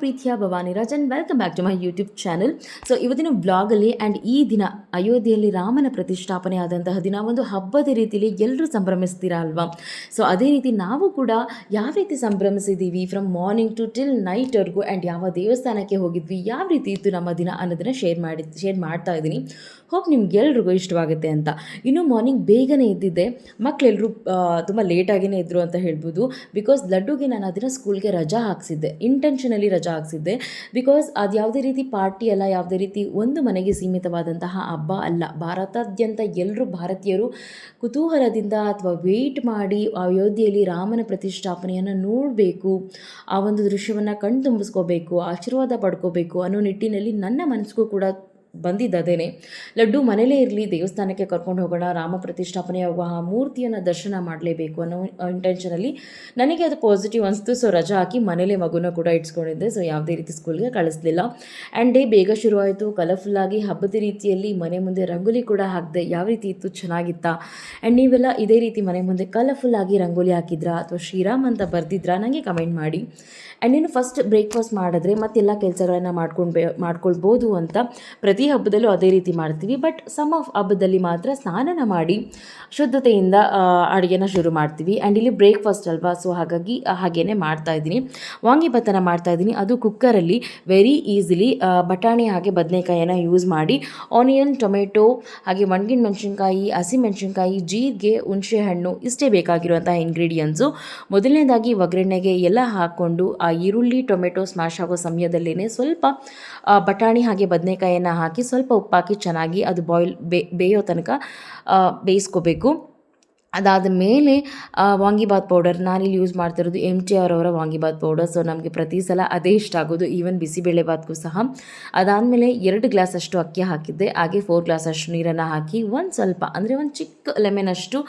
ಪ್ರೀತಿಯ Bhavani Raj welcome back to my YouTube channel so ಇವತ್ತಿನ ಬ್ಲಾಗಲ್ಲಿ ಆ್ಯಂಡ್ ಈ ದಿನ ಅಯೋಧ್ಯೆಯಲ್ಲಿ ರಾಮನ ಪ್ರತಿಷ್ಠಾಪನೆ ಆದಂತಹ ದಿನ ಒಂದು ಹಬ್ಬದ ರೀತಿಯಲ್ಲಿ ಎಲ್ಲರೂ ಸಂಭ್ರಮಿಸ್ತೀರಾ ಅಲ್ವಾ? ಸೊ ಅದೇ ರೀತಿ ನಾವು ಕೂಡ ಯಾವ ರೀತಿ ಸಂಭ್ರಮಿಸಿದ್ದೀವಿ ಫ್ರಮ್ ಮಾರ್ನಿಂಗ್ ಟು ಟಿಲ್ ನೈಟ್ವರೆಗೂ ಆ್ಯಂಡ್ ಯಾವ ದೇವಸ್ಥಾನಕ್ಕೆ ಹೋಗಿದ್ವಿ, ಯಾವ ರೀತಿ ಇತ್ತು ನಮ್ಮ ದಿನ ಅನ್ನೋದನ್ನು ಶೇರ್ ಮಾಡಿ ಶೇರ್ ಮಾಡ್ತಾ ಇದ್ದೀನಿ. ಹೋಪ್ ನಿಮ್ಗೆಲ್ರಿಗೂ ಇಷ್ಟವಾಗುತ್ತೆ ಅಂತ. ಇನ್ನು ಮಾರ್ನಿಂಗ್ ಬೇಗನೆ ಇದ್ದಿದ್ದೆ ಮಕ್ಕಳೆಲ್ಲರೂ ತುಂಬ ಲೇಟಾಗಿಯೇ ಇದ್ದರು ಅಂತ ಹೇಳ್ಬೋದು. ಬಿಕಾಸ್ ಲಡ್ಡುಗೆ ನಾನು ಅದನ್ನು ಸ್ಕೂಲ್ಗೆ ರಜಾ ಹಾಕ್ಸಿದ್ದೆ. ಇಂಟೆನ್ಷನಲಿ ರಜಾ ಹಾಕ್ಸಿದ್ದೆ ಬಿಕಾಸ್ ಅದು ಯಾವುದೇ ರೀತಿ ಪಾರ್ಟಿ ಅಲ್ಲ, ಯಾವುದೇ ರೀತಿ ಒಂದು ಮನೆಗೆ ಸೀಮಿತವಾದಂತಹ ಹಬ್ಬ ಅಲ್ಲ. ಭಾರತಾದ್ಯಂತ ಎಲ್ಲರೂ ಭಾರತೀಯರು ಕುತೂಹಲದಿಂದ ಅಥವಾ ವೆಯ್ಟ್ ಮಾಡಿ ಅಯೋಧ್ಯೆಯಲ್ಲಿ ರಾಮನ ಪ್ರತಿಷ್ಠಾಪನೆಯನ್ನು ನೋಡಬೇಕು, ಆ ಒಂದು ದೃಶ್ಯವನ್ನು ಕಣ್ತುಂಬಿಸ್ಕೋಬೇಕು, ಆಶೀರ್ವಾದ ಪಡ್ಕೋಬೇಕು ಅನ್ನೋ ನಿಟ್ಟಿನಲ್ಲಿ ನನ್ನ ಮನಸ್ಸಿಗೂ ಕೂಡ ಬಂದಿದ್ದದೇನೆ. ಲಡ್ಡು ಮನೇಲೇ ಇರಲಿ, ದೇವಸ್ಥಾನಕ್ಕೆ ಕರ್ಕೊಂಡು ಹೋಗೋಣ, ರಾಮ ಪ್ರತಿಷ್ಠಾಪನೆಯಾಗುವ ಆ ಮೂರ್ತಿಯನ್ನು ದರ್ಶನ ಮಾಡಲೇಬೇಕು ಅನ್ನೋ ಇಂಟೆನ್ಷನಲ್ಲಿ ನನಗೆ ಅದು ಪಾಸಿಟಿವ್ ಅನಿಸ್ತು. ಸೊ ರಜಾ ಹಾಕಿ ಮನೇಲೇ ಮಗುನ ಕೂಡ ಇಟ್ಸ್ಕೊಂಡಿದ್ದೆ. ಸೊ ಯಾವುದೇ ರೀತಿ ಸ್ಕೂಲ್ಗೆ ಕಳಿಸ್ಲಿಲ್ಲ. ಆ್ಯಂಡ್ ಡೇ ಬೇಗ ಶುರುವಾಯಿತು. ಕಲರ್ಫುಲ್ಲಾಗಿ ಹಬ್ಬದ ರೀತಿಯಲ್ಲಿ ಮನೆ ಮುಂದೆ ರಂಗೋಲಿ ಕೂಡ ಹಾಕಿದೆ. ಯಾವ ರೀತಿ ಇತ್ತು? ಚೆನ್ನಾಗಿತ್ತಾ? ಆ್ಯಂಡ್ ನೀವೆಲ್ಲ ಇದೇ ರೀತಿ ಮನೆ ಮುಂದೆ ಕಲರ್ಫುಲ್ಲಾಗಿ ರಂಗೋಲಿ ಹಾಕಿದ್ರಾ? ಅಥವಾ ಶ್ರೀರಾಮ್ ಅಂತ ಬರೆದಿದ್ರಾ? ನನಗೆ ಕಮೆಂಟ್ ಮಾಡಿ. ಆ್ಯಂಡ್ ನೀನು ಫಸ್ಟ್ ಬ್ರೇಕ್ಫಾಸ್ಟ್ ಮಾಡಿದ್ರೆ ಮತ್ತೆಲ್ಲ ಕೆಲಸಗಳನ್ನು ಮಾಡ್ಕೊಂಡು ಮಾಡ್ಕೊಳ್ಬೋದು ಅಂತ ಪ್ರತಿ ಹಬ್ಬದಲ್ಲೂ ಅದೇ ರೀತಿ ಮಾಡ್ತೀವಿ. ಬಟ್ ಸಮ್ ಆಫ್ ಹಬ್ಬದಲ್ಲಿ ಮಾತ್ರ ಸ್ನಾನನ ಮಾಡಿ ಶುದ್ಧತೆಯಿಂದ ಅಡುಗೆನ ಶುರು ಮಾಡ್ತೀವಿ. ಆ್ಯಂಡ್ ಇಲ್ಲಿ ಬ್ರೇಕ್ಫಾಸ್ಟ್ ಅಲ್ವಾ? ಸೊ ಹಾಗಾಗಿ ಹಾಗೇ ಮಾಡ್ತಾ ಇದ್ದೀನಿ. ವಾಂಗಿಭತ್ತನ ಮಾಡ್ತಾ ಇದ್ದೀನಿ. ಅದು ಕುಕ್ಕರಲ್ಲಿ ವೆರಿ ಈಸಿಲಿ ಬಟಾಣಿ ಹಾಗೆ ಬದನೆಕಾಯಿಯನ್ನು ಯೂಸ್ ಮಾಡಿ ಆನಿಯನ್ ಟೊಮೆಟೊ ಹಾಗೆ ಒಣಗಿನ ಮೆಣಸಿನ್ಕಾಯಿ ಹಸಿಮೆಣಸಿನ್ಕಾಯಿ ಜೀರಿಗೆ ಹುಣಸೆ ಹಣ್ಣು ಇಷ್ಟೇ ಬೇಕಾಗಿರುವಂತಹ ಇಂಗ್ರೀಡಿಯೆಂಟ್ಸು ಮೊದಲನೇದಾಗಿ ಒಗ್ಗರಣೆಗೆ ಎಲ್ಲ ಹಾಕ್ಕೊಂಡು ಈರುಳ್ಳಿ, ಟೊಮೆಟೊ ಸ್ಮ್ಯಾಶ್ ಆಗೋ ಸಮಯದಲ್ಲೇ ಸ್ವಲ್ಪ ಬಟಾಣಿ ಹಾಗೆ ಬದನೆಕಾಯಿಯನ್ನು ಹಾಕಿ ಸ್ವಲ್ಪ ಉಪ್ಪಾಕಿ ಚೆನ್ನಾಗಿ ಅದು ಬಾಯ್ಲ್ ಬೇಯೋ ತನಕ ಬೇಯಿಸ್ಕೋಬೇಕು. ಅದಾದ ಮೇಲೆ ವಾಂಗಿಬಾತ್ ಪೌಡರ್ ನಾನಿಲ್ಲಿ ಯೂಸ್ ಮಾಡ್ತಿರೋದು ಎಂ ಟಿ ಆರ್ ಅವರ ವಾಂಗಿಬಾತ್ ಪೌಡರ್ ಸೊ ನಮಗೆ ಪ್ರತಿ ಸಲ ಅದೇ ಇಷ್ಟ ಆಗೋದು. ಈವನ್ ಬಿಸಿಬೇಳೆಬಾತ್ಗೂ ಸಹ. ಅದಾದಮೇಲೆ ಎರಡು ಗ್ಲಾಸ್ ಅಷ್ಟು ಅಕ್ಕಿ ಹಾಕಿದ್ದೆ. ಹಾಗೆ ಫೋರ್ ಗ್ಲಾಸ್ ಅಷ್ಟು ನೀರನ್ನು ಹಾಕಿ ಒಂದು ಸ್ವಲ್ಪ, ಅಂದರೆ ಒಂದು ಚಿಕ್ಕ ಲೆಮನ್ ಅಷ್ಟು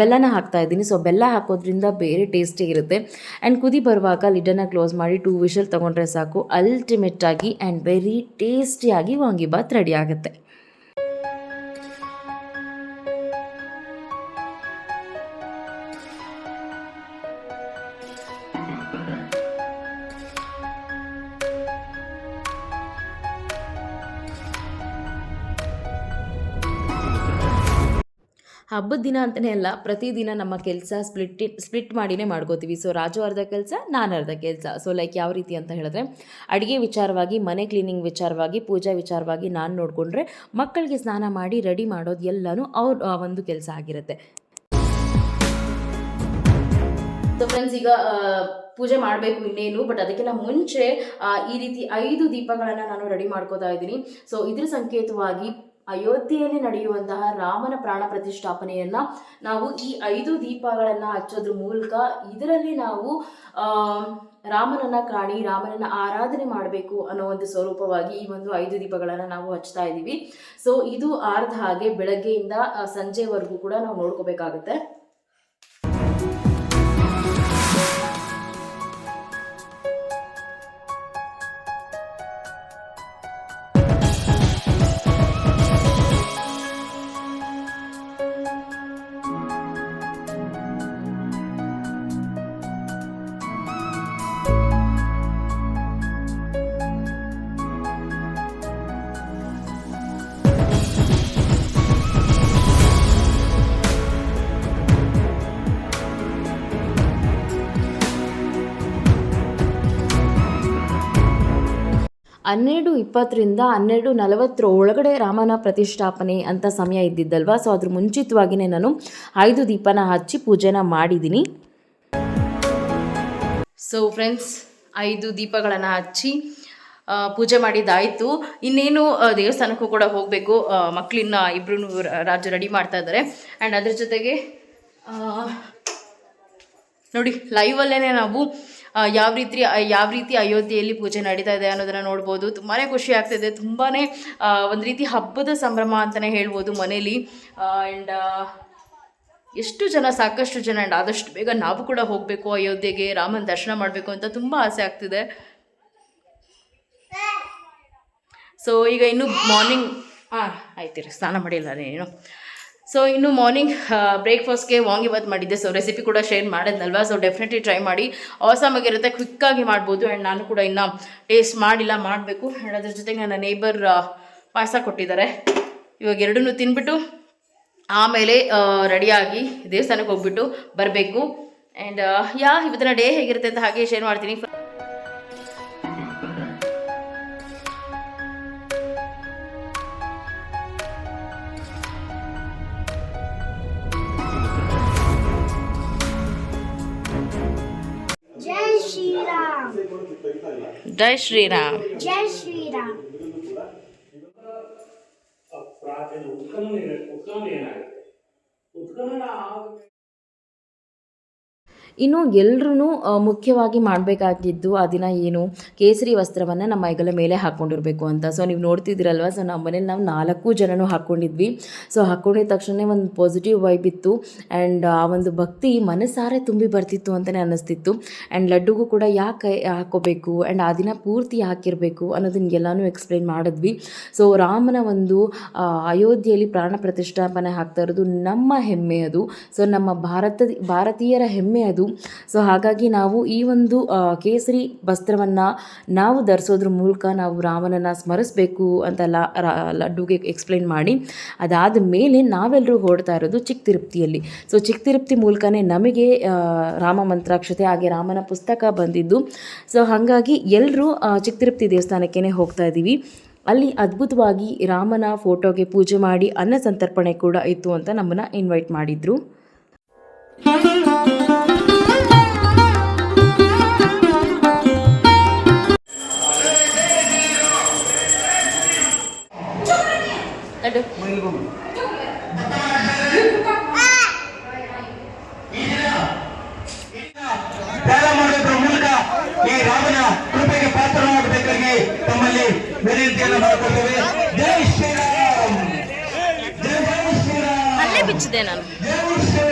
ಬೆಲ್ಲನ ಹಾಕ್ತಾ ಇದ್ದೀನಿ. ಸೊ ಬೆಲ್ಲ ಹಾಕೋದ್ರಿಂದ ಬೇರೆ ಟೇಸ್ಟಿ ಇರುತ್ತೆ. ಆ್ಯಂಡ್ ಕುದಿ ಬರುವಾಗ ಲಿಡನ್ನು ಕ್ಲೋಸ್ ಮಾಡಿ ಟೂ ವಿಷಲ್ ತೊಗೊಂಡ್ರೆ ಸಾಕು. ಅಲ್ಟಿಮೇಟಾಗಿ ಆ್ಯಂಡ್ ವೆರಿ ಟೇಸ್ಟಿಯಾಗಿ ವಾಂಗಿಬಾತ್ ರೆಡಿ ಆಗುತ್ತೆ. ಹಬ್ಬದ ದಿನ ಅಂತಲೇ ಅಲ್ಲ ಪ್ರತಿದಿನ ನಮ್ಮ ಕೆಲಸ ಸ್ಪ್ಲಿಟ್ ಸ್ಪ್ಲಿಟ್ ಮಾಡಿನೇ ಮಾಡ್ಕೋತೀವಿ. ಸೊ ರಾಜು ಅರ್ಧ ಕೆಲಸ, ನಾನು ಅರ್ಧ ಕೆಲಸ. ಸೊ ಲೈಕ್ ಯಾವ ರೀತಿ ಅಂತ ಹೇಳಿದ್ರೆ, ಅಡುಗೆ ವಿಚಾರವಾಗಿ, ಮನೆ ಕ್ಲೀನಿಂಗ್ ವಿಚಾರವಾಗಿ, ಪೂಜಾ ವಿಚಾರವಾಗಿ ನಾನು ನೋಡಿಕೊಂಡ್ರೆ ಮಕ್ಕಳಿಗೆ ಸ್ನಾನ ಮಾಡಿ, ರೆಡಿ ಮಾಡೋದು ಎಲ್ಲನೂ ಅವ್ರ ಒಂದು ಕೆಲಸ ಆಗಿರುತ್ತೆ. ಸೊ ಫ್ರೆಂಡ್ಸ್ ಈಗ ಪೂಜೆ ಮಾಡಬೇಕು ಇನ್ನೇನು ಬಟ್ ಅದಕ್ಕೆಲ್ಲ ಮುಂಚೆ ಈ ರೀತಿ ಐದು ದೀಪಗಳನ್ನು ನಾನು ರೆಡಿ ಮಾಡ್ಕೋತಾ ಇದ್ದೀನಿ. ಸೊ ಇದ್ರ ಸಂಕೇತವಾಗಿ ಅಯೋಧ್ಯೆಯಲ್ಲಿ ನಡೆಯುವಂತಹ ರಾಮನ ಪ್ರಾಣ ಪ್ರತಿಷ್ಠಾಪನೆಯನ್ನ ನಾವು ಈ ಐದು ದೀಪಗಳನ್ನು ಹಚ್ಚೋದ್ರ ಮೂಲಕ ಇದರಲ್ಲಿ ನಾವು ರಾಮನನ್ನ ಕಾಣಿ, ರಾಮನನ್ನ ಆರಾಧನೆ ಮಾಡಬೇಕು ಅನ್ನೋ ಒಂದು ಸ್ವರೂಪವಾಗಿ ಈ ಒಂದು ಐದು ದೀಪಗಳನ್ನು ನಾವು ಹಚ್ತಾ ಇದ್ದೀವಿ ಸೊ ಇದು ಆರ್ಧ ಹಾಗೆ ಬೆಳಗ್ಗೆಯಿಂದ ಸಂಜೆವರೆಗೂ ಕೂಡ ನಾವು ನೋಡ್ಕೋಬೇಕಾಗುತ್ತೆ. ಹನ್ನೆರಡು ಇಪ್ಪತ್ತರಿಂದ ಹನ್ನೆರಡು ನಲವತ್ತರ ಒಳಗಡೆ ರಾಮನ ಪ್ರತಿಷ್ಠಾಪನೆ ಅಂತ ಸಮಯ ಇದ್ದಿದ್ದಲ್ವಾ? ಸೊ ಅದ್ರ ಮುಂಚಿತವಾಗಿಯೇ ನಾನು ಐದು ದೀಪನ ಹಚ್ಚಿ ಪೂಜೆನ ಮಾಡಿದ್ದೀನಿ ಸೊ ಫ್ರೆಂಡ್ಸ್ ಐದು ದೀಪಗಳನ್ನು ಹಚ್ಚಿ ಪೂಜೆ ಮಾಡಿದ್ದಾಯಿತು. ಇನ್ನೇನು ದೇವಸ್ಥಾನಕ್ಕೂ ಕೂಡ ಹೋಗಬೇಕು. ಮಕ್ಕಳನ್ನ ಇಬ್ಬರೂ ರಾಜು ರೆಡಿ ಮಾಡ್ತಾ ಇದ್ದಾರೆ ಆ್ಯಂಡ್ ಅದ್ರ ಜೊತೆಗೆ ನೋಡಿ ಲೈವಲ್ಲೇ ನಾವು ಯಾವ ರೀತಿ ಯಾವ ರೀತಿ ಅಯೋಧ್ಯೆಯಲ್ಲಿ ಪೂಜೆ ನಡೀತಾ ಇದೆ ಅನ್ನೋದನ್ನು ನೋಡ್ಬೋದು. ತುಂಬಾ ಖುಷಿ ಆಗ್ತಿದೆ. ತುಂಬಾ ಒಂದು ರೀತಿ ಹಬ್ಬದ ಸಂಭ್ರಮ ಅಂತಲೇ ಹೇಳ್ಬೋದು ಮನೇಲಿ. ಆ್ಯಂಡ್ ಎಷ್ಟು ಜನ, ಸಾಕಷ್ಟು ಜನ ಆ್ಯಂಡ್ ಆದಷ್ಟು ಬೇಗ ನಾವು ಕೂಡ ಹೋಗಬೇಕು ಅಯೋಧ್ಯೆಗೆ, ರಾಮನ ದರ್ಶನ ಮಾಡಬೇಕು ಅಂತ ತುಂಬ ಆಸೆ ಆಗ್ತಿದೆ. ಸೊ ಈಗ ಇನ್ನು ಮಾರ್ನಿಂಗ್ ಹಾಂ ಆಯ್ತು ರೀ ಸ್ನಾನ ಮಾಡಿಲ್ಲ ನೀನು. ಸೊ ಇನ್ನು ಮಾರ್ನಿಂಗ್ ಬ್ರೇಕ್ಫಾಸ್ಟ್ಗೆ ವಾಂಗಿಬಾತ್ ಮಾಡಿದ್ದೆ. ಸೊ ರೆಸಿಪಿ ಕೂಡ ಶೇರ್ ಮಾಡಿದ್ನಲ್ವಾ? ಸೊ ಡೆಫಿನೆಟ್ಲಿ ಟ್ರೈ ಮಾಡಿ. ಆಗಿರುತ್ತೆ. ಕ್ವಿಕ್ಕಾಗಿ ಮಾಡ್ಬೋದು. ಆ್ಯಂಡ್ ನಾನು ಕೂಡ ಇನ್ನೂ ಟೇಸ್ಟ್ ಮಾಡಿಲ್ಲ, ಮಾಡಬೇಕು. ಆ್ಯಂಡ್ ಅದ್ರ ಜೊತೆಗೆ ನನ್ನ ನೇಬರ್ ಪಾಯಸ ಕೊಟ್ಟಿದ್ದಾರೆ. ಇವಾಗ ಎರಡನ್ನೂ ತಿನ್ಬಿಟ್ಟು ಆಮೇಲೆ ರೆಡಿಯಾಗಿ ದೇವಸ್ಥಾನಕ್ಕೆ ಹೋಗ್ಬಿಟ್ಟು ಬರಬೇಕು. ಆ್ಯಂಡ್ ಯಾ, ಇವತ್ತಿನ ಡೇ ಹೇಗಿರುತ್ತೆ ಅಂತ ಹಾಗೆ ಶೇರ್ ಮಾಡ್ತೀನಿ. 大神啊！ಇನ್ನು ಎಲ್ಲರೂ ಮುಖ್ಯವಾಗಿ ಮಾಡಬೇಕಾಗಿದ್ದು ಆ ದಿನ ಏನು? ಕೇಸರಿ ವಸ್ತ್ರವನ್ನು ನಮ್ಮ ಹೆಗಲ ಮೇಲೆ ಹಾಕ್ಕೊಂಡಿರಬೇಕು ಅಂತ. ಸೊ ನೀವು ನೋಡ್ತಿದ್ದೀರಲ್ವ? ಸೊ ನಮ್ಮ ಮನೇಲಿ ನಾವು ನಾಲ್ಕು ಜನನೂ ಹಾಕ್ಕೊಂಡಿದ್ವಿ ಸೊ ಹಾಕ್ಕೊಂಡಿದ ತಕ್ಷಣ ಒಂದು ಪಾಸಿಟಿವ್ ವೈಬ್ ಇತ್ತು. ಆ್ಯಂಡ್ ಆ, ಒಂದು ಭಕ್ತಿ ಮನಸ್ಸಾರೆ ತುಂಬಿ ಬರ್ತಿತ್ತು ಅಂತಲೇ ಅನ್ನಿಸ್ತಿತ್ತು. ಆ್ಯಂಡ್ ಲಡ್ಡುಗೂ ಕೂಡ ಯಾಕೆ ಹಾಕೋಬೇಕು? ಆ್ಯಂಡ್ ಆ ದಿನ ಪೂರ್ತಿ ಹಾಕಿರಬೇಕು ಅನ್ನೋದನ್ನ ಎಲ್ಲನೂ ಎಕ್ಸ್ಪ್ಲೈನ್ ಮಾಡಿದ್ವಿ. ಸೊ ರಾಮನ ಒಂದು ಅಯೋಧ್ಯೆಯಲ್ಲಿ ಪ್ರಾಣ ಪ್ರತಿಷ್ಠಾಪನೆ ಹಾಕ್ತಾ ಇರೋದು ನಮ್ಮ ಹೆಮ್ಮೆ ಅದು. ಸೊ ನಮ್ಮ ಭಾರತ, ಭಾರತೀಯರ ಹೆಮ್ಮೆ ಅದು. ಸೊ ಹಾಗಾಗಿ ನಾವು ಈ ಒಂದು ಕೇಸರಿ ವಸ್ತ್ರವನ್ನು ನಾವು ಧರಿಸೋದ್ರ ಮೂಲಕ ನಾವು ರಾಮನನ್ನು ಸ್ಮರಿಸಬೇಕು ಅಂತ ಲಡ್ಡುಗೆ ಎಕ್ಸ್ಪ್ಲೇನ್ ಮಾಡಿ, ಅದಾದ ಮೇಲೆ ನಾವೆಲ್ಲರೂ ಹೊರಡ್ತಾ ಇರೋದು ಚಿಕ್ಕ ತಿರುಪ್ತಿಯಲ್ಲಿ. ಸೊ ಚಿಕ್ಕ ತಿರುಪ್ತಿ ಮೂಲಕನೇ ನಮಗೆ ರಾಮ ಮಂತ್ರಾಕ್ಷತೆ ಹಾಗೆ ರಾಮನ ಪುಸ್ತಕ ಬಂದಿದ್ದು. ಸೊ ಹಾಗಾಗಿ ಎಲ್ಲರೂ ಚಿಕ್ಕ ತಿರುಪ್ತಿ ದೇವಸ್ಥಾನಕ್ಕೇ ಹೋಗ್ತಾ ಇದ್ದೀವಿ. ಅಲ್ಲಿ ಅದ್ಭುತವಾಗಿ ರಾಮನ ಫೋಟೋಗೆ ಪೂಜೆ ಮಾಡಿ ಅನ್ನ ಸಂತರ್ಪಣೆ ಕೂಡ ಇತ್ತು ಅಂತ ನಮ್ಮನ್ನು ಇನ್ವೈಟ್ ಮಾಡಿದರು. ಅಲ್ಲೇ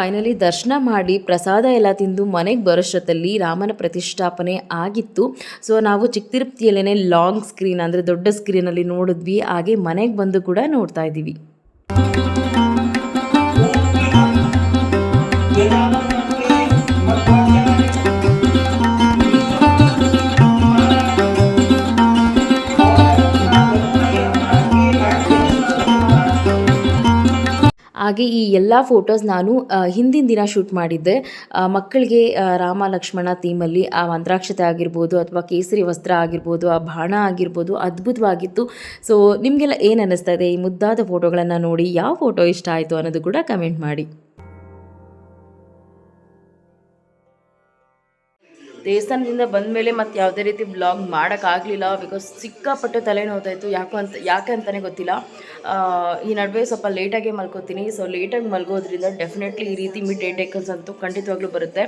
ಫೈನಲಿ ದರ್ಶನ ಮಾಡಿ ಪ್ರಸಾದ ಎಲ್ಲ ತಿಂದು ಮನೆಗೆ ಬರೋಷ್ಟೊತ್ತಲ್ಲಿ ರಾಮನ ಪ್ರತಿಷ್ಠಾಪನೆ ಆಗಿತ್ತು. ಸೊ ನಾವು ಚಿಕ್ಕ ತಿರುಪ್ತಿಯಲ್ಲೇ ಲಾಂಗ್ ಸ್ಕ್ರೀನ್ ಅಂದರೆ ದೊಡ್ಡ ಸ್ಕ್ರೀನಲ್ಲಿ ನೋಡಿದ್ವಿ. ಹಾಗೆ ಮನೆಗೆ ಬಂದು ಕೂಡ ನೋಡ್ತಾ ಇದ್ದೀವಿ. ಹಾಗೆ ಈ ಎಲ್ಲ ಫೋಟೋಸ್ ನಾನು ಹಿಂದಿನ ದಿನ ಶೂಟ್ ಮಾಡಿದ್ದೆ. ಮಕ್ಕಳಿಗೆ ರಾಮ ಲಕ್ಷ್ಮಣ ಥೀಮಲ್ಲಿ ಆ ಮಂತ್ರಾಕ್ಷತೆ ಆಗಿರ್ಬೋದು ಅಥವಾ ಕೇಸರಿ ವಸ್ತ್ರ ಆಗಿರ್ಬೋದು, ಆ ಬಾಣ ಆಗಿರ್ಬೋದು ಅದ್ಭುತವಾಗಿತ್ತು. ಸೊ ನಿಮಗೆಲ್ಲ ಏನು ಅನ್ನಿಸ್ತಾ ಇದೆ? ಈ ಮುದ್ದಾದ ಫೋಟೋಗಳನ್ನು ನೋಡಿ ಯಾವ ಫೋಟೋ ಇಷ್ಟ ಆಯಿತು ಅನ್ನೋದು ಕೂಡ ಕಮೆಂಟ್ ಮಾಡಿ. ದೇವಸ್ಥಾನದಿಂದ ಬಂದ ಮೇಲೆ ಮತ್ತೆ ಯಾವುದೇ ರೀತಿ ಬ್ಲಾಗ್ ಮಾಡೋಕ್ಕಾಗಲಿಲ್ಲ ಬಿಕಾಸ್ ಸಿಕ್ಕಾಪಟ್ಟೆ ತಲೆನೋವ್ತಾ ಇತ್ತು. ಯಾಕೋ ಅಂತ, ಯಾಕೆ ಅಂತಲೇ ಗೊತ್ತಿಲ್ಲ. ಈ ನಡುವೆ ಸ್ವಲ್ಪ ಲೇಟಾಗಿ ಮಲ್ಕೋತೀನಿ. ಸೊ ಲೇಟಾಗಿ ಮಲ್ಗೋದ್ರಿಂದ ಡೆಫಿನೆಟ್ಲಿ ಈ ರೀತಿ ಮಿಡ್ ಏಟೇಕಲ್ಸ್ ಅಂತೂ ಖಂಡಿತವಾಗ್ಲೂ ಬರುತ್ತೆ.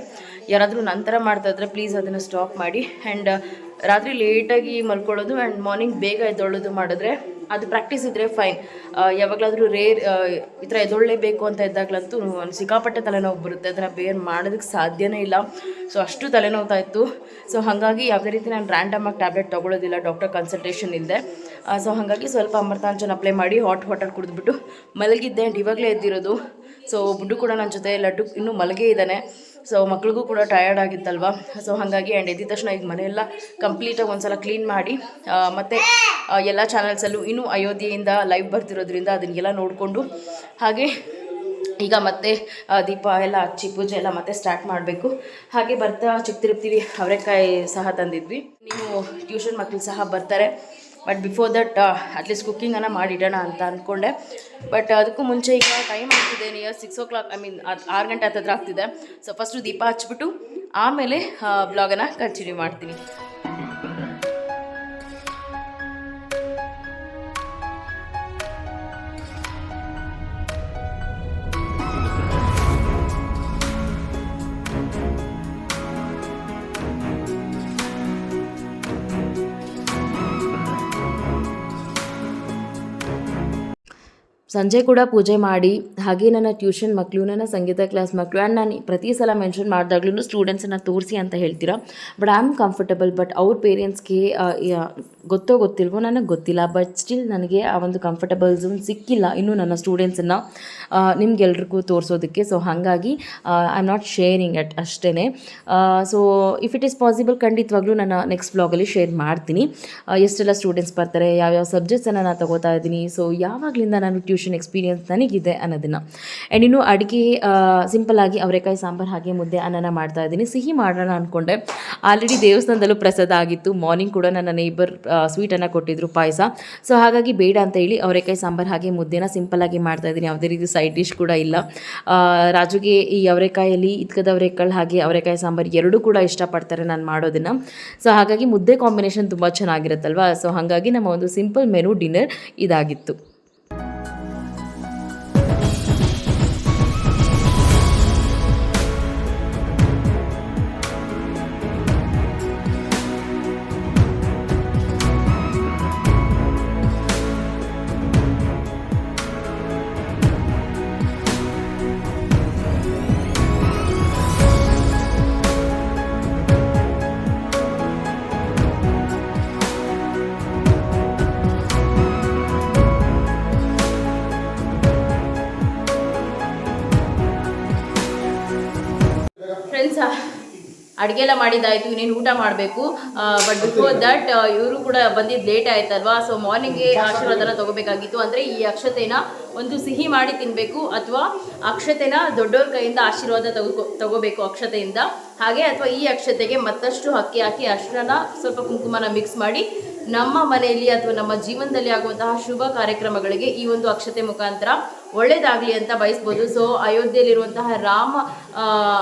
ಯಾರಾದರೂ ನಂತರ ಮಾಡ್ತಾ ಇದ್ರೆ ಪ್ಲೀಸ್ ಅದನ್ನು ಸ್ಟಾಪ್ ಮಾಡಿ. ಆ್ಯಂಡ್ ರಾತ್ರಿ ಲೇಟಾಗಿ ಮಲ್ಕೊಳ್ಳೋದು ಆ್ಯಂಡ್ ಮಾರ್ನಿಂಗ್ ಬೇಗ ಎದ್ದೊಳ್ಳೋದು ಮಾಡಿದ್ರೆ ಅದು ಪ್ರಾಕ್ಟೀಸ್ ಇದ್ದರೆ ಫೈನ್ ಯಾವಾಗಲಾದರೂ ರೇರ್ ಈ ಥರ ಎದ್ದೊಳ್ಳೇಬೇಕು ಅಂತ ಇದ್ದಾಗಲಂತೂ ಸಿಕ್ಕಾಪಟ್ಟೆ ತಲೆನೋವು ಬರುತ್ತೆ. ಅದನ್ನು ಬೇರ್ ಮಾಡೋದಕ್ಕೆ ಸಾಧ್ಯನೇ ಇಲ್ಲ. ಸೊ ಅಷ್ಟು ತಲೆನೋವ್ತಾ ಇತ್ತು. ಸೊ ಹಾಗಾಗಿ ಯಾವುದೇ ರೀತಿ ನಾನು ರ್ಯಾಂಡಮ್ ಆಗಿ ಟ್ಯಾಬ್ಲೆಟ್ ತೊಗೊಳ್ಳೋದಿಲ್ಲ. ಡಾಕ್ಟರ್ ಕನ್ಸಲ್ಟೇಷನ್ ಇಲ್ಲದೆ ಸೊ ಹಾಗಾಗಿ ಸ್ವಲ್ಪ ಅಮೃತಾಂಜನ್ ಅಪ್ಲೈ ಮಾಡಿ ಹಾಟ್ ವಾಟರ್ ಕುಡಿದ್ಬಿಟ್ಟು ಮಲಗಿದ್ದೆ. ಆ್ಯಂಡ್ ಇವಾಗಲೇ ಎದ್ದಿರೋದು. ಸೊ ಬುಡ್ಡು ಕೂಡ ನನ್ನ ಜೊತೆ ಲಡ್ಡು ಇನ್ನೂ ಮಲಗೇ ಇದ್ದಾನೆ. ಸೊ ಮಕ್ಳಿಗೂ ಕೂಡ ಟಯರ್ಡ್ ಆಗಿತ್ತಲ್ವ? ಸೊ ಹಾಗಾಗಿ ಆ್ಯಂಡ್ ಎದ್ದಿದ ತಕ್ಷಣ ಈಗ ಮನೆಯೆಲ್ಲ ಕಂಪ್ಲೀಟಾಗಿ ಒಂದ್ಸಲ ಕ್ಲೀನ್ ಮಾಡಿ ಮತ್ತು ಎಲ್ಲ ಚಾನಲ್ಸಲ್ಲೂ ಇನ್ನೂ ಅಯೋಧ್ಯೆಯಿಂದ ಲೈವ್ ಬರ್ತಿರೋದ್ರಿಂದ ಅದನ್ನೆಲ್ಲ ನೋಡಿಕೊಂಡು, ಹಾಗೆ ಈಗ ಮತ್ತೆ ದೀಪ ಎಲ್ಲ ಹಚ್ಚಿ ಪೂಜೆ ಎಲ್ಲ ಮತ್ತೆ ಸ್ಟಾರ್ಟ್ ಮಾಡಬೇಕು. ಹಾಗೆ ಬರ್ತಾ ಚಿಕ್ಕ ತಿರುಪ್ತೀವಿ ಅವರೆಕಾಯಿ ಸಹ ತಂದಿದ್ವಿ. ನೀವು ಟ್ಯೂಷನ್ ಮಕ್ಕಳು ಸಹ ಬರ್ತಾರೆ. But before that at least ಕುಕ್ಕಿಂಗನ್ನು ಮಾಡಿಡೋಣ ಅಂತ ಅಂದ್ಕೊಂಡೆ ಬಟ್ ಅದಕ್ಕೂ ಮುಂಚೆ ಈಗ ಟೈಮ್ ಆಗ್ತಿದೆ near six o'clock I mean ಆರು ಗಂಟೆ ಹತ್ತಿರ ಆಗ್ತಿದೆ. ಸೊ ಫಸ್ಟು ದೀಪ ಹಚ್ಬಿಟ್ಟು, ಆಮೇಲೆ ಬ್ಲಾಗನ್ನು ಕಂಟಿನ್ಯೂ ಮಾಡ್ತೀನಿ. ಸಂಜೆ ಕೂಡ ಪೂಜೆ ಮಾಡಿ, ಹಾಗೆ ನನ್ನ ಟ್ಯೂಷನ್ ಮಕ್ಕಳು ನನ್ನ ಸಂಗೀತ ಕ್ಲಾಸ್ ಮಕ್ಕಳು ಆ್ಯಂಡ್ ನಾನು ಪ್ರತಿ ಸಲ ಮೆನ್ಷನ್ ಮಾಡಿದಾಗ್ಲೂ ಸ್ಟೂಡೆಂಟ್ಸನ್ನು ತೋರಿಸಿ ಅಂತ ಹೇಳ್ತೀರಾ? But I am comfortable but ಅವ್ರ ಪೇರೆಂಟ್ಸ್ಗೆ ಗೊತ್ತೋ ಗೊತ್ತಿಲ್ವೋ ನನಗೆ ಗೊತ್ತಿಲ್ಲ ಬಟ್ ಸ್ಟಿಲ್ ನನಗೆ ಆ ಒಂದು ಕಂಫರ್ಟಬಲ್ ಝೋನ್ ಸಿಕ್ಕಿಲ್ಲ ಇನ್ನೂ ನನ್ನ ಸ್ಟೂಡೆಂಟ್ಸನ್ನು ನಿಮ್ಗೆಲ್ರಿಗೂ ತೋರಿಸೋದಕ್ಕೆ. ಸೊ ಹಾಗಾಗಿ I am not sharing at ಅಷ್ಟೇ so if it is possible ಖಂಡಿತವಾಗ್ಲೂ ನನ್ನ ನೆಕ್ಸ್ಟ್ ಬ್ಲಾಗಲ್ಲಿ ಶೇರ್ ಮಾಡ್ತೀನಿ. ಎಷ್ಟೆಲ್ಲ ಸ್ಟೂಡೆಂಟ್ಸ್ ಬರ್ತಾರೆ, ಯಾವ್ಯಾವ ಸಬ್ಜೆಕ್ಟ್ಸನ್ನು ನಾನು ತಗೋತಾ ಇದ್ದೀನಿ. ಸೊ ಯಾವಾಗಲಿಂದ ನಾನು ಟ್ಯೂಷನ್ ಎಕ್ಸ್ಪೀರಿಯನ್ಸ್ ನನಗಿದೆ ಅನ್ನೋದನ್ನು. ಆ್ಯಂಡ್ ಇನ್ನು ಅಡುಗೆ ಸಿಂಪಲ್ಲಾಗಿ ಅವರೆಕಾಯಿ, ಸಾಂಬಾರು ಹಾಗೆ ಮುದ್ದೆ ಅನ್ನನ ಮಾಡ್ತಾ ಇದ್ದೀನಿ. ಸಿಹಿ ಮಾಡೋಣ ಅಂದ್ಕೊಂಡೆ ಆಲ್ರೆಡಿ ದೇವಸ್ಥಾನದಲ್ಲೂ ಪ್ರಸಾದ ಆಗಿತ್ತು. ಮಾರ್ನಿಂಗ್ ಕೂಡ ನನ್ನ ನೇಬರ್ ಸ್ವೀಟನ್ನು ಕೊಟ್ಟಿದ್ರು ಪಾಯಸ. ಸೊ ಹಾಗಾಗಿ ಬೇಡ ಅಂತ ಹೇಳಿ ಅವರೆಕಾಯಿ ಸಾಂಬಾರು ಹಾಗೆ ಮುದ್ದೆನ ಸಿಂಪಲ್ಲಾಗಿ ಮಾಡ್ತಾ ಇದ್ದೀನಿ. ಯಾವುದೇ ರೀತಿ ಸೈಡ್ ಡಿಶ್ ಕೂಡ ಇಲ್ಲ. ರಾಜುಗೆ ಈ ಅವರೆಕಾಯಲ್ಲಿ ಇದ್ಕದ ಅವರೆಕಾಳು ಹಾಗೆ ಅವರೆಕಾಯಿ ಸಾಂಬಾರು ಎರಡೂ ಕೂಡ ಇಷ್ಟಪಡ್ತಾರೆ ನಾನು ಮಾಡೋದನ್ನು. ಸೊ ಹಾಗಾಗಿ ಮುದ್ದೆ ಕಾಂಬಿನೇಷನ್ ತುಂಬ ಚೆನ್ನಾಗಿರುತ್ತಲ್ವ? ಸೊ ಹಾಗಾಗಿ ನಮ್ಮ ಒಂದು ಸಿಂಪಲ್ ಮೆನು ಡಿನ್ನರ್ ಇದಾಗಿತ್ತು. ಅಡುಗೆ ಎಲ್ಲ ಮಾಡಿದ್ದಾಯಿತು ಇನ್ನೇನು ಊಟ ಮಾಡಬೇಕು. ಬಟ್ ಬಿಫೋರ್ ದಟ್ ಇವರು ಕೂಡ ಬಂದಿದ್ದು ಲೇಟ್ ಆಯ್ತಲ್ವಾ? ಸೊ ಮಾರ್ನಿಂಗ್ಗೆ ಆಶೀರ್ವಾದನ ತಗೋಬೇಕಾಗಿತ್ತು. ಅಂದರೆ ಈ ಅಕ್ಷತೆನ ಒಂದು ಸಿಹಿ ಮಾಡಿ ತಿನ್ನಬೇಕು ಅಥವಾ ಅಕ್ಷತೆನ ದೊಡ್ಡವ್ರ ಕೈಯಿಂದ ಆಶೀರ್ವಾದ ತಗೋ ತಗೋಬೇಕು ಅಕ್ಷತೆಯಿಂದ. ಹಾಗೆ ಅಥವಾ ಈ ಅಕ್ಷತೆಗೆ ಮತ್ತಷ್ಟು ಅಕ್ಕಿ ಹಾಕಿ ಅಷ್ಟನ್ನ ಸ್ವಲ್ಪ ಕುಂಕುಮನ ಮಿಕ್ಸ್ ಮಾಡಿ ನಮ್ಮ ಮನೆಯಲ್ಲಿ ಅಥವಾ ನಮ್ಮ ಜೀವನದಲ್ಲಿ ಆಗುವಂತಹ ಶುಭ ಕಾರ್ಯಕ್ರಮಗಳಿಗೆ ಈ ಒಂದು ಅಕ್ಷತೆ ಮುಖಾಂತರ ಒಳ್ಳೇದಾಗಲಿ ಅಂತ ಬಯಸ್ಬೋದು. ಸೊ ಅಯೋಧ್ಯೆಯಲ್ಲಿರುವಂತಹ ರಾಮ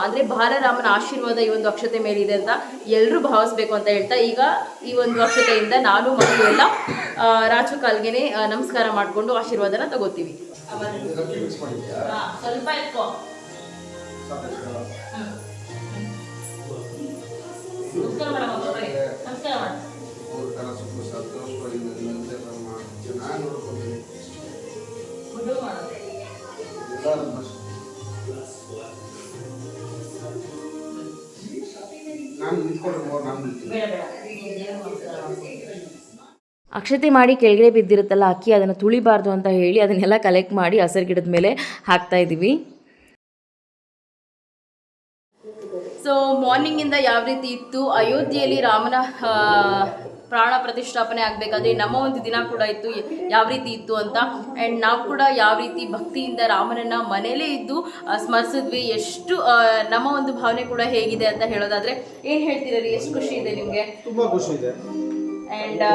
ಅಂದರೆ ಬಾಲರಾಮನ ಆಶೀರ್ವಾದ ಈ ಒಂದು ಅಕ್ಷತೆ ಮೇಲಿದೆ ಅಂತ ಎಲ್ಲರೂ ಭಾವಿಸ್ಬೇಕು ಅಂತ ಹೇಳ್ತಾ ಈಗ ಈ ಒಂದು ಅಕ್ಷತೆಯಿಂದ ನಾನು ಮಕ್ಕಳು ಎಲ್ಲ ರಾಜು ಕಾಲ್ಗೆನೆ ನಮಸ್ಕಾರ ಮಾಡಿಕೊಂಡು ಆಶೀರ್ವಾದನ ತಗೋತೀವಿ. ಸ್ವಲ್ಪ. ನಮಸ್ಕಾರ ಅಕ್ಷತೆ ಮಾಡಿ ಕೆಳಗಡೆ ಬಿದ್ದಿರುತ್ತಲ್ಲ, ಅಕ್ಕಿ ಅದನ್ನು ತುಳಿಬಾರ್ದು ಅಂತ ಹೇಳಿ ಅದನ್ನೆಲ್ಲ ಕಲೆಕ್ಟ್ ಮಾಡಿ ಹಸಿರು ಗಿಡದ ಮೇಲೆ ಹಾಕ್ತಾ ಇದ್ದೀವಿ ಸೊ ಮಾರ್ನಿಂಗಿಂದ ಯಾವ ರೀತಿ ಇತ್ತು? ಅಯೋಧ್ಯೆಯಲ್ಲಿ ರಾಮನ ಪ್ರಾಣ ಪ್ರತಿಷ್ಠಾಪನೆ ಆಗಬೇಕಾದ್ರೆ ನಮ್ಮ ಒಂದು ದಿನ ಕೂಡ ಇತ್ತು ಯಾವ ರೀತಿ ಇತ್ತು ಅಂತ. ಆ್ಯಂಡ್ ನಾವು ಕೂಡ ಯಾವ ರೀತಿ ಭಕ್ತಿಯಿಂದ ರಾಮನನ್ನ ಮನೇಲೇ ಇದ್ದು ಸ್ಮರಿಸಿದ್ವಿ ಎಷ್ಟು ನಮ್ಮ ಒಂದು ಭಾವನೆ ಕೂಡ ಹೇಗಿದೆ ಅಂತ ಹೇಳೋದಾದ್ರೆ ಏನು ಹೇಳ್ತೀರ ರೀ? ಎಷ್ಟು ಖುಷಿ ಇದೆ ನಿಮಗೆ? ತುಂಬಾ ಖುಷಿ ಇದೆ.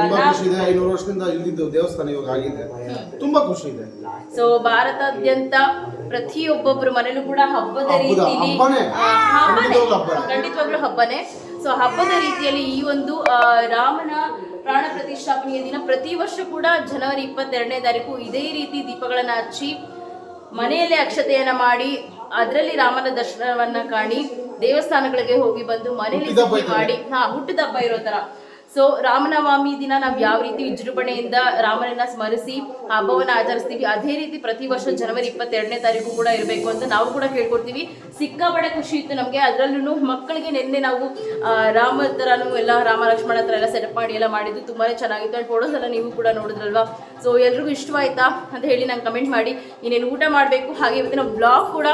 ತುಂಬಾ ಖುಷಿ ಇದೆ. ಐನೂರು ವರ್ಷದಿಂದ ಇಲ್ಲಿದ್ದು ದೇವಸ್ಥಾನ ಇವಾಗ ಆಗಿದೆ. ತುಂಬಾ ಖುಷಿ ಇದೆ. ಸೊ ಭಾರತಾದ್ಯಂತ ಪ್ರತಿಯೊಬ್ಬೊಬ್ಬರ ಮನೇಲೂ ಕೂಡ ಹಬ್ಬದ ರೀತಿ ರೀತಿಯಲ್ಲಿ ಖಂಡಿತವಾಗ್ಲೂ ಹಬ್ಬನೇ. ಸೊ ಹಬ್ಬದ ರೀತಿಯಲ್ಲಿ ಈ ಒಂದು ರಾಮನ ಪ್ರಾಣ ಪ್ರತಿಷ್ಠಾಪನೆಯ ದಿನ ಪ್ರತಿ ವರ್ಷ ಕೂಡ ಜನವರಿ ಇಪ್ಪತ್ತೆರಡನೇ ತಾರೀಕು ಇದೇ ರೀತಿ ದೀಪಗಳನ್ನ ಹಚ್ಚಿ ಮನೆಯಲ್ಲೇ ಅಕ್ಷತೆಯನ್ನ ಮಾಡಿ ಅದರಲ್ಲಿ ರಾಮನ ದರ್ಶನವನ್ನ ಕಾಣಿ ದೇವಸ್ಥಾನಗಳಿಗೆ ಹೋಗಿ ಬಂದು ಮನೆಯಲ್ಲಿ ಮಾಡಿ ಹಾ ಹುಟ್ಟಿದ ಹಬ್ಬ ಇರೋ ತರ. ಸೊ ರಾಮನವಮಿ ದಿನ ನಾವು ಯಾವ ರೀತಿ ವಿಜೃಂಭಣೆಯಿಂದ ರಾಮನನ್ನ ಸ್ಮರಿಸಿ ಹಬ್ಬವನ್ನು ಆಚರಿಸ್ತೀವಿ, ಅದೇ ರೀತಿ ಪ್ರತಿ ವರ್ಷ ಜನವರಿ ಇಪ್ಪತ್ತೆರಡನೇ ತಾರೀಕು ಕೂಡ ಇರಬೇಕು ಅಂತ ನಾವು ಕೂಡ ಕೇಳ್ಕೊಡ್ತೀವಿ. ಸಿಕ್ಕಾಪಟ್ಟೆ ಖುಷಿ ಇತ್ತು ನಮಗೆ ಅದರಲ್ಲೂ ಮಕ್ಕಳಿಗೆ ನಿನ್ನೆ ನಾವು ರಾಮ ಥರನೂ ಎಲ್ಲ ರಾಮ ಲಕ್ಷ್ಮಣ ಹತ್ರ ಎಲ್ಲ ಸೆಟಪ್ ಮಾಡಿ ಎಲ್ಲ ಮಾಡಿದ್ದು ತುಂಬಾ ಚೆನ್ನಾಗಿತ್ತು. ಆ್ಯಂಡ್ ಫೋಟೋಸ್ ಎಲ್ಲ ನೀವು ಕೂಡ ನೋಡಿದ್ರಲ್ವಾ? ಸೊ ಎಲ್ರಿಗೂ ಇಷ್ಟವಾಯ್ತಾ ಅಂತ ಹೇಳಿ ನಂಗೆ ಕಮೆಂಟ್ ಮಾಡಿ. ಇನ್ನೇನು ಊಟ ಮಾಡಬೇಕು? ಹಾಗೆ ಇವತ್ತಿನ ಬ್ಲಾಗ್ ಕೂಡ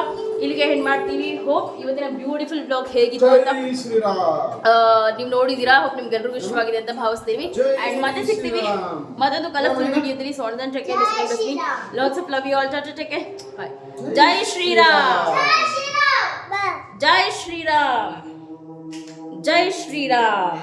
ಇಲ್ಲಿಗೆ ಹೆಣ್ಣು ಮಾಡ್ತೀವಿ. ಹೋಪ್ ಇವತ್ತಿನ ಬ್ಯೂಟಿಫುಲ್ ಬ್ಲಾಗ್ ಹೇಗಿತ್ತು ಅಂತ ಜೈ ಶ್ರೀರಾಮ್. ನೀವು ನೋಡಿದೀರಾ? ಹೋಪ್ ನಿಮ್ಗೆ ಎಲ್ರಿಗೂ ಇಷ್ಟವಾಗಿದೆ ಅಂತ ಭಾವಿಸ್ತೀವಿ. ಅಂಡ್ ಮತ್ತೆ ಸಿಗ್ತೀವಿ. ಮತ್ತೊಂದು ಕಲರ್ಫುಲ್ ವಿಡಿಯೋದಲ್ಲಿ ಸೊಂಡದನ್ check lots of love you all tata take bye ಜೈ ಶ್ರೀರಾಮ್. ಜೈ ಶ್ರೀರಾಮ್. ಜೈ ಶ್ರೀರಾಮ್.